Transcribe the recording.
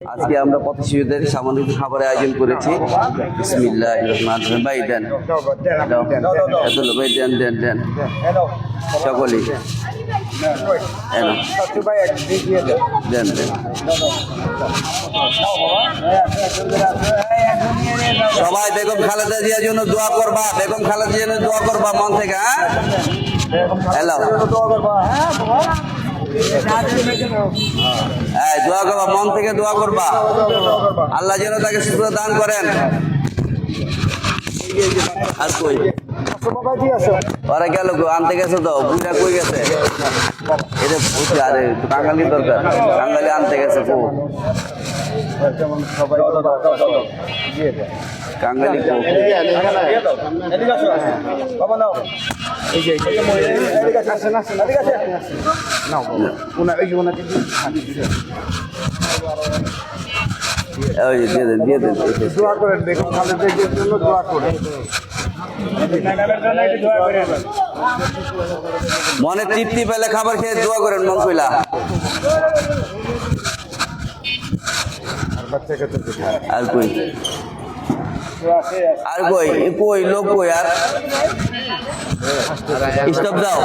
আজকে আমরা পথ শিশুদের সামান্য কিছু খাবারের আয়োজন করেছি। বিসমিল্লাহ রহমান রহিম। ভাই দেন। ভাই দেন দেন দেন। সকলেই। দেন দেন সবাই বেগম খালেদা জিয়ার জন্য দোয়া করবা। বেগম খালেদা জিয়ার জন্য দোয়া করবা মন থেকে হ্যাঁ? হ্যালো হ্যাঁ দোয়া করবা, মন থেকে দোয়া করবা। আল্লাহ যেন তাকে সুস্থ দান করেন। আর কই? আনতে গেছে তো? বুঝা কই গেছে? এটা বুঝছি আরে কাঙ্গালি দরকার। কাঙ্গালি আনতে গেছে কো কাঙ্গালি কো দিয়ে দেন দিয়ে দেন। দোয়া করেন বেগম খালেদা জন্য দোয়া করেন। মনে তৃপ্তি পেলে খাবার খেয়ে দোয়া করেন মঙ্গলা আর কই? আর কই? কই? লোক কই আর? দাও।